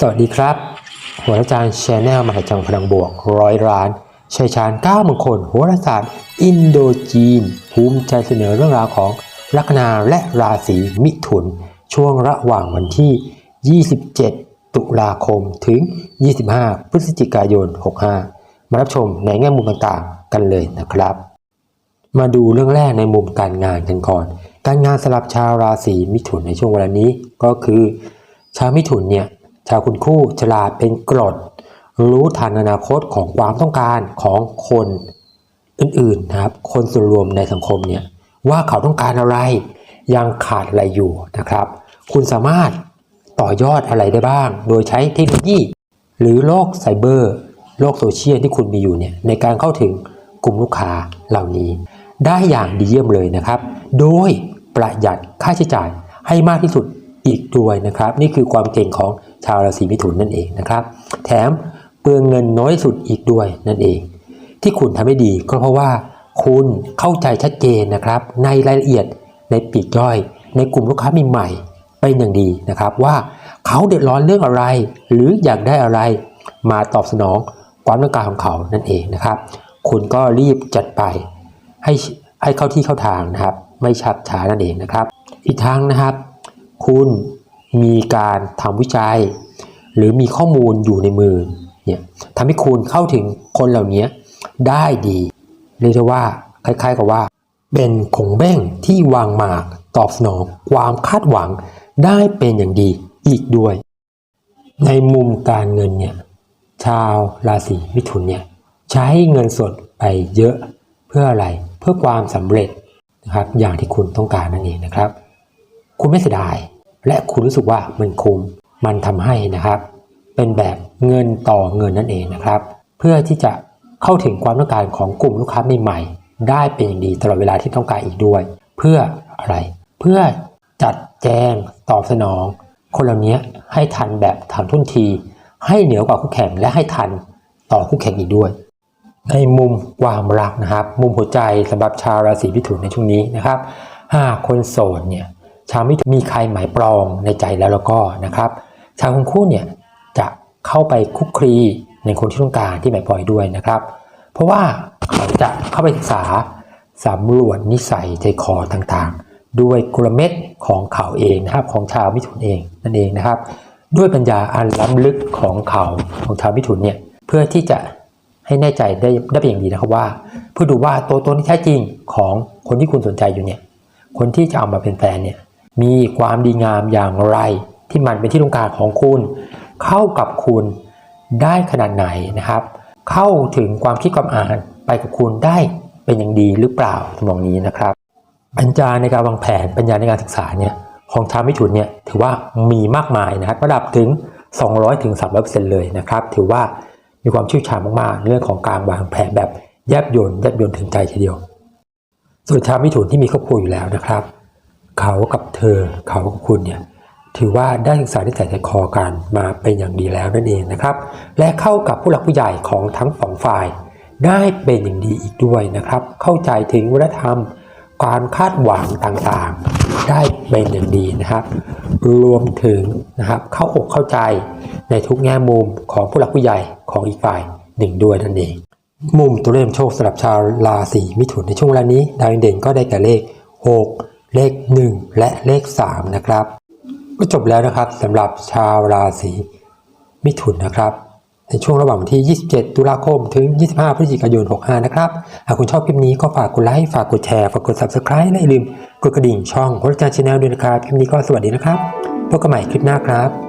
สวัสดีครับ หัวอาจารย์ชาแนลมหาจังพลังบวกร้อยร้านชัยชาญ9มงคลโหราศาสตร์ อินโดจีน ภูมิใจเสนอเรื่องราวของลัคนาและราศีมิถุน ช่วงระหว่างวันที่ 27 ตุลาคมถึง 25 พฤศจิกายน 65 มารับชมในแง่มุมต่างๆ กันเลยนะครับ มาดูเรื่องแรกในมุมการงานกันก่อน การงานสำหรับชาวราศีมิถุนในช่วงเวลานี้ก็คือ ชาวมิถุนเนี่ย ชาวคุณคู่ฉลาดเป็นกรดรู้ทันอนาคตของความต้องการของคนอื่นๆนะครับ คนส่วนรวมในสังคมเนี่ยว่าเขาต้องการอะไร ยังขาดอะไรอยู่นะครับ คุณสามารถต่อยอดอะไรได้บ้าง โดยใช้เทคโนโลยี หรือโลกไซเบอร์ โลกโซเชียลที่คุณมีอยู่เนี่ยในการเข้าถึงกลุ่มลูกค้าเหล่านี้ ได้อย่างดีเยี่ยมเลยนะครับ โดยประหยัดค่าใช้จ่ายให้มากที่สุดอีกด้วยนะครับ นี่คือความเก่งของ ชาวราศีมิถุนนั่นเองนะครับ แถมเปลืองเงินน้อยสุดอีกด้วยนั่นเอง ที่คุณทำได้ดีก็เพราะว่าคุณเข้าใจชัดเจนนะครับ ในรายละเอียดในปีกย่อย ในกลุ่มลูกค้าใหม่ๆเป็นอย่างดีนะครับ ว่าเขาเดือดร้อนเรื่องอะไร หรืออยากได้อะไรมาตอบสนองความต้องการของเขานั่นเองนะครับ คุณก็รีบจัดไปให้ให้เข้าที่เข้าทางนะครับ ไม่ชักช้านั่นเองนะครับ อีกทั้งนะครับ คุณ มีการทำวิจัย หรือมีข้อมูลอยู่ในมือเนี่ยทำให้คุณเข้าถึงคนเหล่านี้ได้ดีเรียกได้ว่าคล้ายๆกับว่า เป็นขงเบ้งที่วางหมากตอบสนองความคาดหวังได้เป็นอย่างดีอีกด้วย ในมุมการเงินเนี่ยชาวราศีมิถุนเนี่ยใช้เงินสดไปเยอะเพื่ออะไรเพื่อความสำเร็จนะครับอย่างที่คุณต้องการนั่นเองนะครับ คุณไม่เสียดาย และคุณรู้สึกว่ามันคุ้มมันทำให้นะครับ เป็นแบบเงินต่อเงินนั่นเองนะครับ เพื่อที่จะเข้าถึงความต้องการของกลุ่มลูกค้าใหม่ๆ ได้เป็นอย่างดีตลอดเวลาที่ต้องการอีกด้วย เพื่ออะไร เพื่อจัดแจงตอบสนอง คนเหล่านี้ให้ทันแบบทันทุนที ให้เหนือกว่าคู่แข่งและให้ทันต่อคู่แข่งอีกด้วย ในมุมความรักนะครับ มุมหัวใจสำหรับชาวราศีมิถุนในช่วงนี้นะครับหากคนโสดเนี่ย ชาวมิถุนมีใครหมายปรองในใจแล้วแล้วก็นะครับ ชาวคนคู่เนี่ยจะเข้าไปคุกคลีในคนที่ต้องการที่หมายปรอยด้วยนะครับ เพราะว่าเขาจะเข้าไปศึกษาสำรวจนิสัยใจคอต่างๆ ด้วยกลเม็ดของเขาเองนะครับของชาวมิถุนเองนั่นเองนะครับ ด้วยปัญญาอันล้ำลึกของเขาของชาวมิถุนเนี่ยเพื่อที่จะให้แน่ใจได้ได้เป็นอย่างดีนะครับว่า เพื่อดูว่าตัวตนที่แท้จริงของคนที่คุณสนใจอยู่เนี่ยคนที่จะเอามาเป็นแฟนเนี่ย มีความดีงามอย่างไร ที่มันเป็นที่ต้องการของคุณ เข้ากับคุณได้ขนาดไหนนะครับ เข้าถึงความคิดความอ่านไปกับคุณได้เป็นอย่างดีหรือเปล่าทำนองนี้นะครับปัญญาในการวางแผนปัญญาในการศึกษาเนี่ยของชาวมิถุนเนี่ยถือว่ามีมากมายนะครับระดับถึง 200ถึง300 เลยนะครับ ถือว่ามีความเชี่ยวชาญมากๆ เรื่องของการวางแผนแบบแยบยลแยบยลถึงใจทีเดียว ส่วนชาวมิถุนที่มีครอบครัวอยู่แล้วนะครับ เขากับเธอเขากับคุณเนี่ยถือว่าได้ศึกษาที่ใส่ใจคอกันมาเป็นอย่างดีแล้วนั่นเองนะครับ และเข้ากับผู้หลักผู้ใหญ่ของทั้งสองฝ่าย ได้เป็นอย่างดีอีกด้วยนะครับ เข้าใจถึงวัฒนธรรม การคาดหวังต่างๆ ได้เป็นอย่างดีนะครับ รวมถึงนะครับเข้าอกเข้าใจในทุกแง่มุมของผู้หลักผู้ใหญ่ของอีกฝ่ายหนึ่งด้วยนั่นเองมุมตัวเลขโชคสำหรับชาวราศีมิถุนในช่วงเวลานี้ดาวเด่นก็ได้แก่เลข 6 เลข 1 และเลข 3 นะครับก็จบแล้วนะครับสำหรับชาวราศีมิถุนนะครับ ในช่วงระหว่างวันที่ 27 ตุลาคม ถึง 25 พฤศจิกายน 65 นะครับ หากคุณชอบคลิปนี้ก็ฝากกดไลค์ ฝากกดแชร์ ฝากกด subscribe และอย่าลืมกดกระดิ่งช่องพระจันทร์ชาแนลด้วยนะครับ คลิปนี้ก็สวัสดีนะครับ พบกันใหม่คลิปหน้าครับ